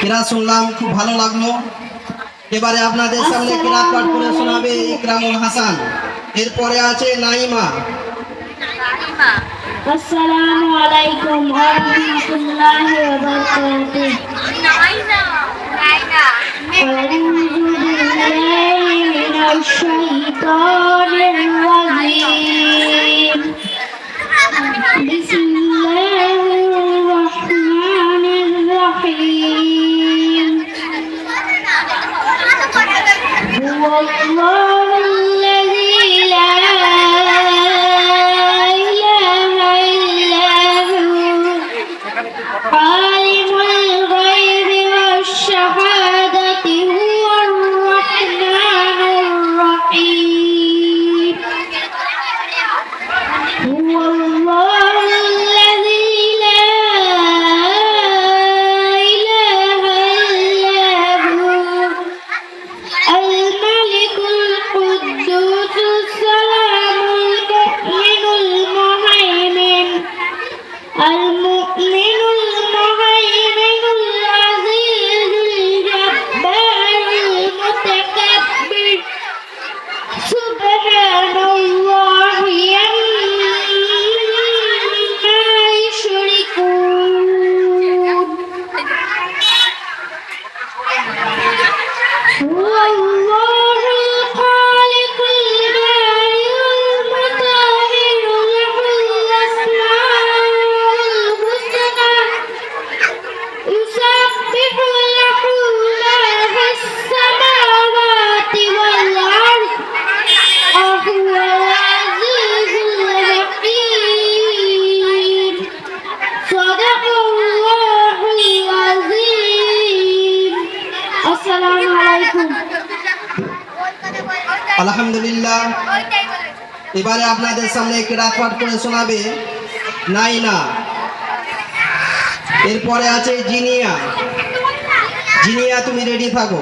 কেরা শুনলাম খুব ভালো লাগল। এবারে আপনাদের সামনে কেরা পাঠ করে শোনাবে ইকরামুল হাসান। এরপরে আছে নাইমা। আসসালামু আলাইকুম নাইমা নাইমা। صدق الله العظيم السلام عليكم আলহামদুলিল্লাহ এবারে আপনাদের সামনে কিরাত পাঠ করে শোনাবে নাইনা এরপরে আছে জিনিয়া জিনিয়া তুমি রেডি থাকো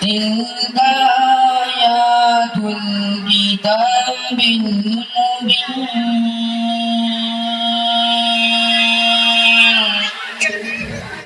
تلك آيات الكتاب المبين